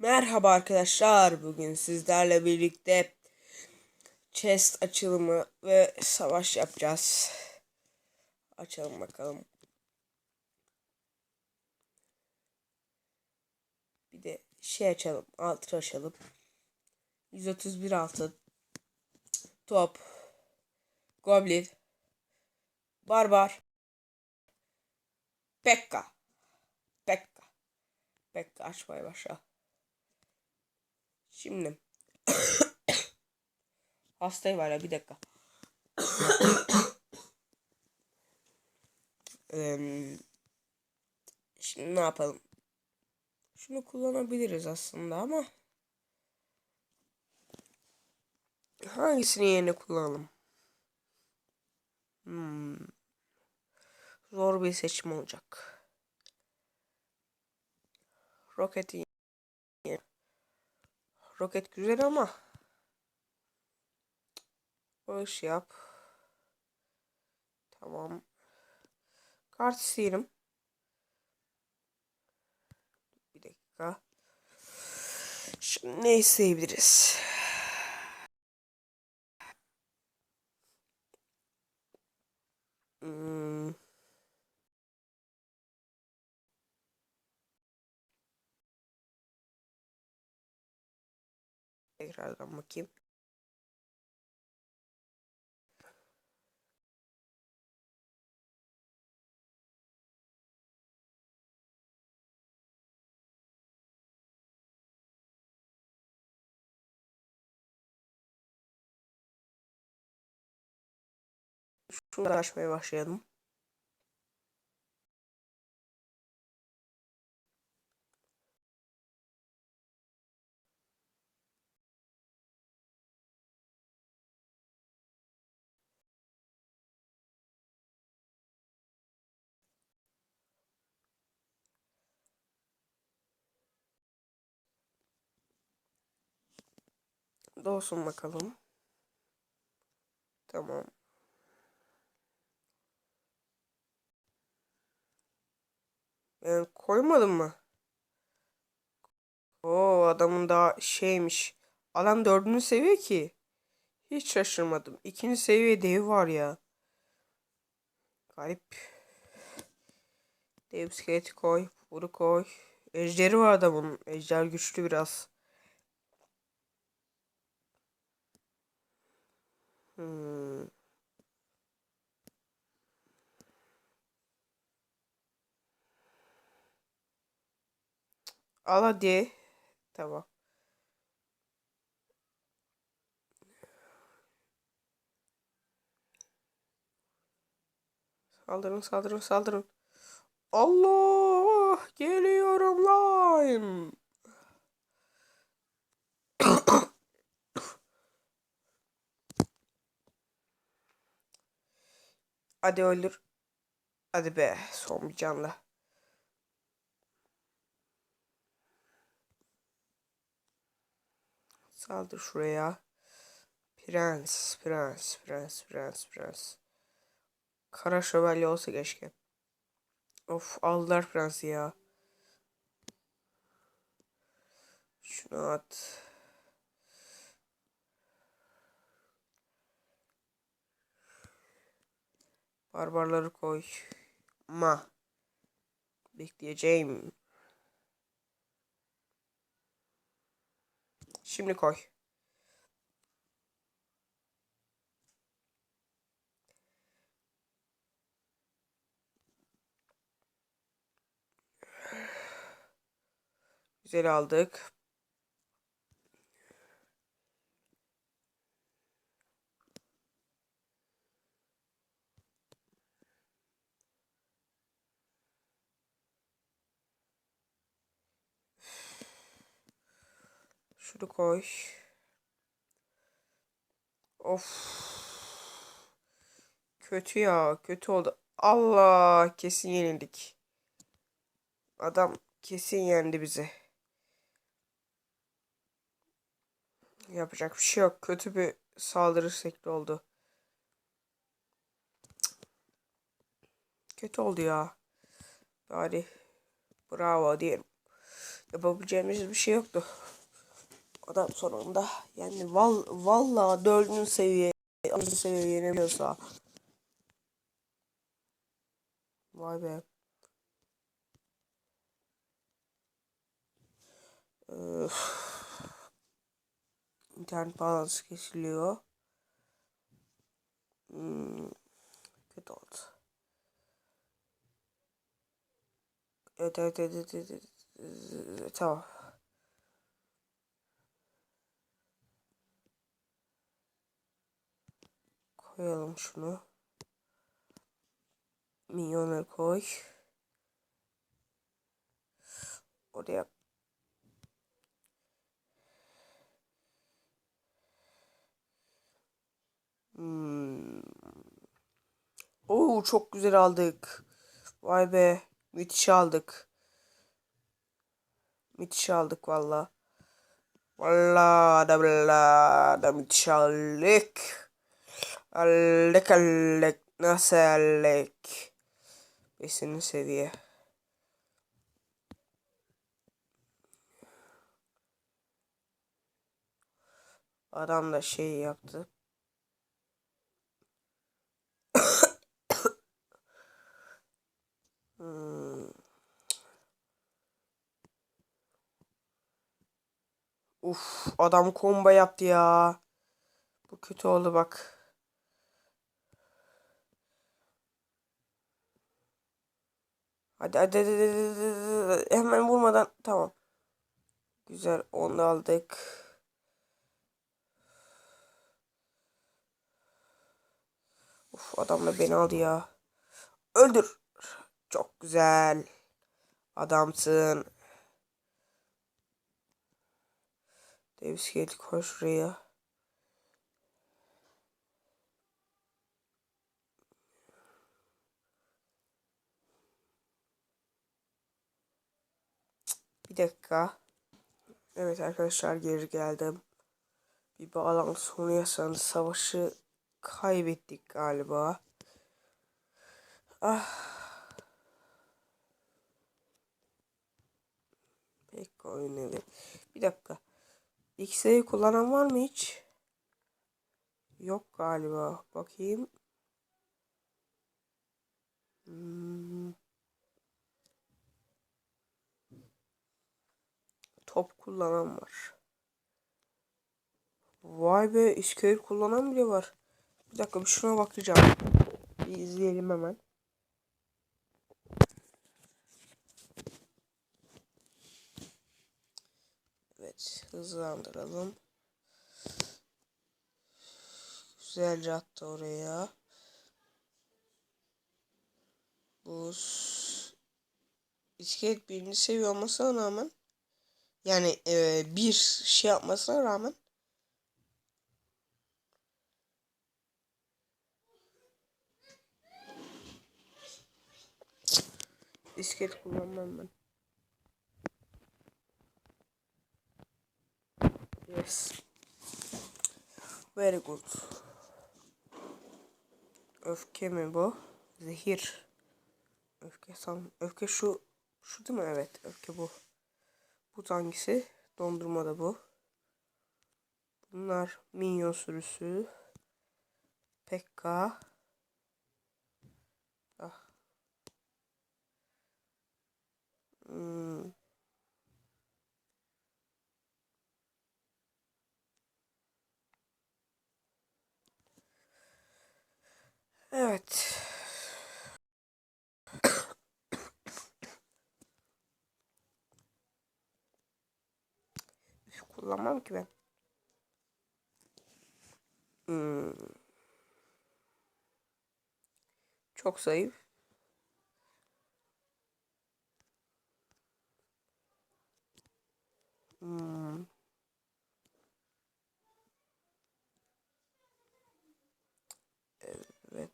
Merhaba arkadaşlar. Bugün sizlerle birlikte chest açılımı ve savaş yapacağız. Açalım bakalım. Bir de şey açalım. Altı açalım. 131 altın. Top. Goblin. Barbar. Pekka. Pekka. Pekka açmaya başla. Şimdi. Hastayım hala bir dakika. Şimdi ne yapalım? Şunu kullanabiliriz aslında ama hangisini yerine kullanalım? Hmm. Zor bir seçim olacak. Roketi Roket güzel ama iş yap. Tamam. Kart isteyelim. Bir dakika. Şimdi ne isteyebiliriz? Hmm. Tekrardan bakayım. Şunu da açmaya başlayalım. Dolsun bakalım. Tamam. Ben koymadım mı? O adamın daha şeymiş. Adam dördüncü seviye ki. Hiç şaşırmadım. İkinci seviye dev var ya. Garip. Dev iskeleti koy. Bunu koy. Ejderi var adamın. Ejder güçlü biraz. Hmm. Al. Tamam. Saldırın saldırın saldırın. Allah geliyorum Hadi öldür. Hadi be son bir canla. Saldır şuraya. Prens, prens, prens, prens, prens. Kara şövalye olsa keşke. Of aldılar prensi ya. Şunu at. Barbarları koy. Ma. Bekleyeceğim. Şimdi koy. Güzel aldık. Şunu koy. Of. Kötü ya. Kötü oldu. Allah. Kesin yenildik. Adam kesin yendi bizi. Yapacak bir şey yok. Kötü bir saldırı şekli oldu. Kötü oldu ya. Bari bravo diyelim. yapabileceğimiz bir şey yoktu. Adam sonunda yani val valla dördüncü seviye altıncı seviye yenebiliyorsa vay be. Öf. İnternet bağlantısı kesiliyor. Hmm, kötü oldu. Evet evet evet, evet, evet, evet, tamam. Koyalım şunu. Milyona koy. Oraya Hmm. Oo çok güzel aldık. Vay be. Müthiş aldık. Müthiş aldık valla. Valla da valla da müthiş aldık. Aldık aldık. Nasıl aldık? Beşinci seviye. Adam da şey yaptı. Hmm. Uf adam komba yaptı ya. Bu kötü oldu bak. Hadi hadi hadi, hadi, hadi, hadi. hemen vurmadan tamam. Güzel onu aldık. Uf adam da beni aldı ya. Öldür. Çok güzel. Adamsın. Davis Gate koy şuraya. Bir dakika. Evet arkadaşlar geri geldim. Bir bağlantı sorunu yaşandı. Savaşı kaybettik galiba. Ah. Pek oynadı. Bir dakika. X'yi kullanan var mı hiç? Yok galiba. Bakayım. Hmm. Top kullanan var. Vay be iskelet kullanan bile var. Bir dakika bir şuna bakacağım. Bir izleyelim hemen. Evet hızlandıralım. Güzelce attı oraya. Buz. İskelet birini seviyor olmasına rağmen yani e, bir şey yapmasına rağmen İskelet kullanmam ben. Yes. Very good. Öfke mi bu? Zehir. Öfke san. Öfke şu. Şu değil mi? Evet. Öfke bu. Bu hangisi? Dondurma da bu. Bunlar minyon sürüsü. Pekka. Ah. Hmm. Evet. Üf, kullanmam ki ben. Hmm. Çok zayıf. Hmm. Evet.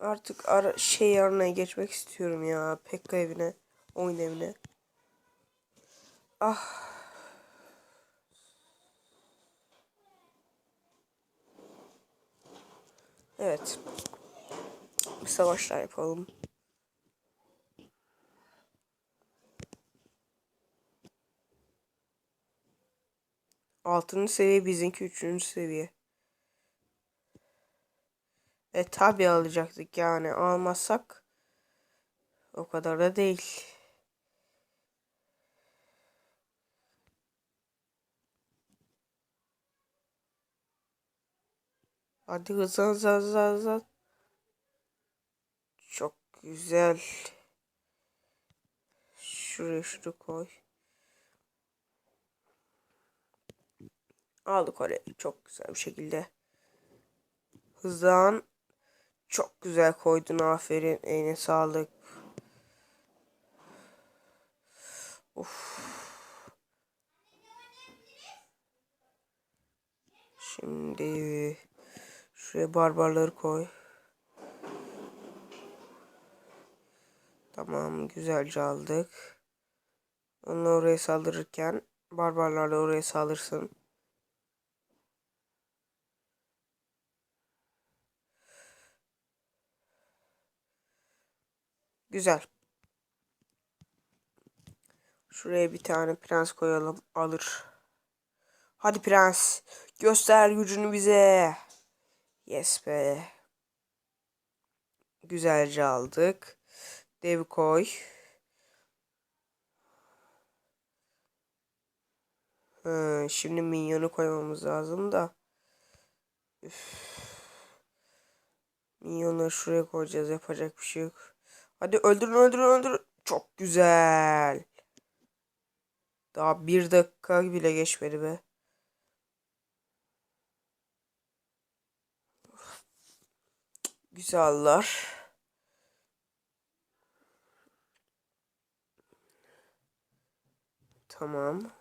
Artık ara şey yerine geçmek istiyorum ya. Pekka evine. Oyun evine. Ah. Evet. Bir savaşlar yapalım. Altıncı seviye bizimki üçüncü seviye. E tabi alacaktık yani almazsak o kadar da değil. Hadi hızlan hızlan hızlan hızlan. Çok güzel. Şuraya şunu koy. Aldık oraya çok güzel bir şekilde. Hızlan. Çok güzel koydun aferin. Eline sağlık. Of. Şimdi şuraya barbarları koy. Tamam güzelce aldık. Onu oraya saldırırken barbarlar da oraya saldırsın. Güzel. Şuraya bir tane prens koyalım. Alır. Hadi prens. Göster gücünü bize. Yes be. Güzelce aldık. Dev koy. Ha, şimdi minyonu koymamız lazım da. Üf. Minyonları şuraya koyacağız. Yapacak bir şey yok. Hadi öldürün öldürün öldürün. Çok güzel. Daha bir dakika bile geçmedi be. Güzeller. Tamam.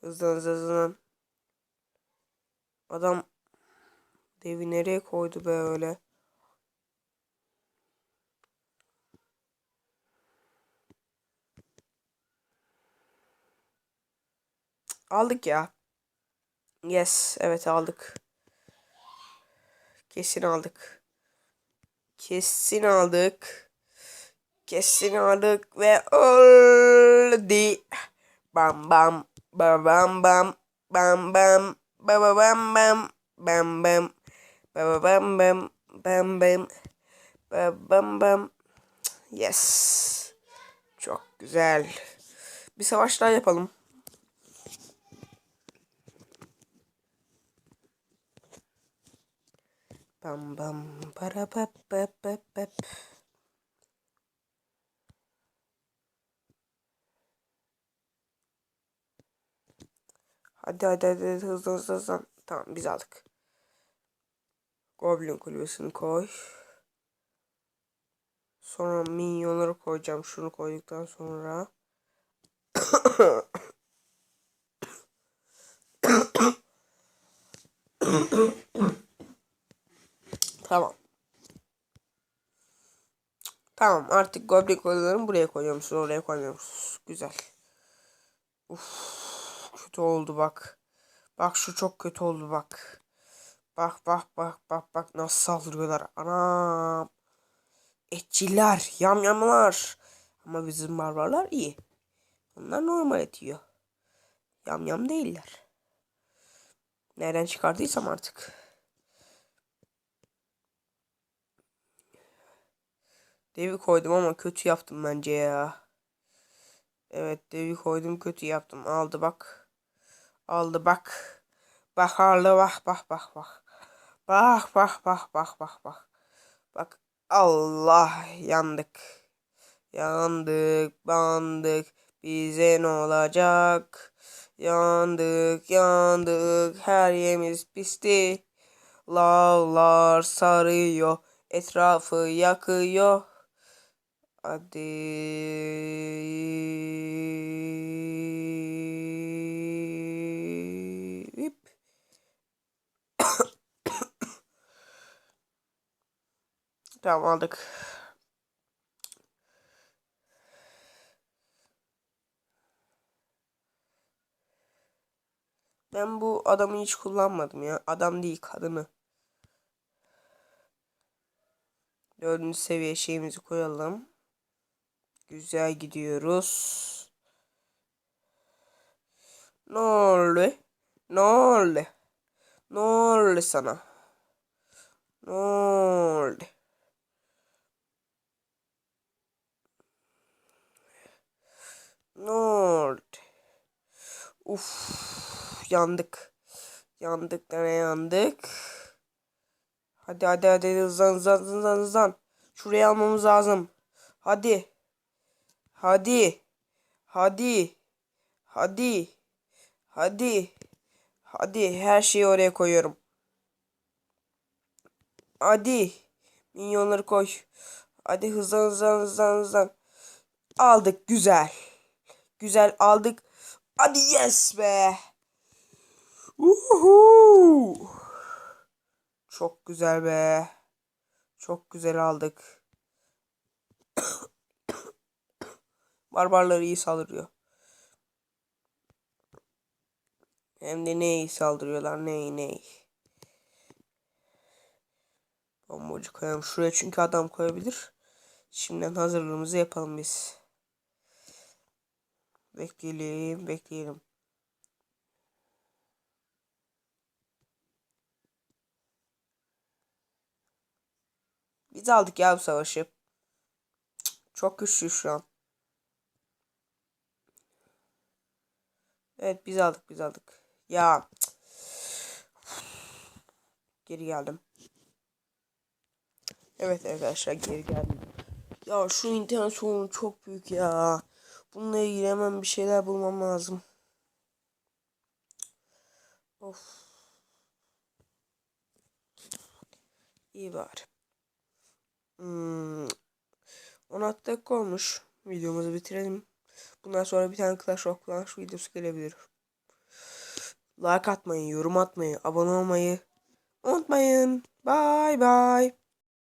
Hızlan hızlan. Adam devi nereye koydu be öyle? Aldık ya. Yes. Evet aldık. Kesin aldık. Kesin aldık. Kesin aldık ve öldü. Bam bam. Bam bam bam. Bam bam. Bam bam bam. Bam bam. Bam bam bam. Bam bam. Bam bam bam. Yes. Çok güzel. Bir savaş daha yapalım. Bam bam para pap pap pap pap Hadi hadi hadi hızlı hızlı hızlı. Tamam biz aldık. Goblin kulübesini koy. Sonra minyonları koyacağım. Şunu koyduktan sonra. tamam. Tamam artık goblin kulübelerini buraya koyuyormuşuz. Oraya koymuyormuşuz. Güzel. Uf kötü oldu bak. Bak şu çok kötü oldu bak. Bak bak bak bak bak nasıl saldırıyorlar. Anam. Etçiler, yamyamlar. Ama bizim barbarlar iyi. Onlar normal et yiyor. Yamyam değiller. Nereden çıkardıysam artık. Devi koydum ama kötü yaptım bence ya. Evet devi koydum kötü yaptım. Aldı bak. Aldı bak. Bak aldı bak bak bak bak. Bak bak bak bak bak bak. Bak Allah yandık. Yandık bandık. Bize ne olacak? Yandık yandık her yerimiz pisti. Lavlar sarıyor. Etrafı yakıyor. Hadi. Tamam aldık. Ben bu adamı hiç kullanmadım ya. Adam değil kadını. Dördüncü seviye şeyimizi koyalım. Güzel gidiyoruz. Ne oldu? Ne oldu? Ne oldu sana? Ne oldu? Ne oldu? Uf, yandık. Yandık ne yandık. Hadi hadi hadi hızlan hızlan hızlan hızlan. Şurayı almamız lazım. Hadi. Hadi. Hadi. Hadi. Hadi. Hadi her şeyi oraya koyuyorum. Hadi. Minyonları koy. Hadi hızlan hızlan hızlan hızlan. Aldık güzel. Güzel aldık. Hadi yes be. Uhu. Çok güzel be. Çok güzel aldık. Barbarlar iyi saldırıyor. Hem de ne iyi saldırıyorlar ne ne. Bombacı koyalım şuraya çünkü adam koyabilir. Şimdiden hazırlığımızı yapalım biz. Bekleyelim, bekleyelim. Biz aldık ya bu savaşı. Çok güçlü şu an. Evet biz aldık biz aldık. Ya. Geri geldim. Evet arkadaşlar geri geldim. Ya şu internet sorunu çok büyük ya. Bununla ilgili hemen bir şeyler bulmam lazım. Of. İyi bari. Hmm. 16 dakika olmuş. Videomuzu bitirelim. Bundan sonra bir tane Clash of Clans videosu gelebilir. Like atmayı, yorum atmayı, abone olmayı unutmayın. Bye bye.